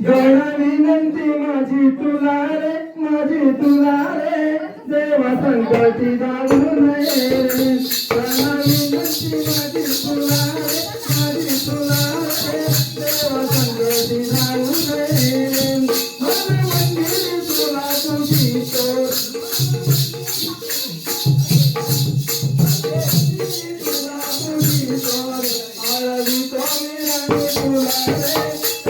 विनंती माझी तुला रे माझी तुला रे. देवा संकटी जाऊ नये. विनंती माझी तुला रे Yes.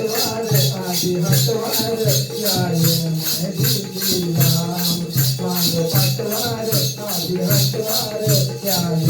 Yeah, yeah.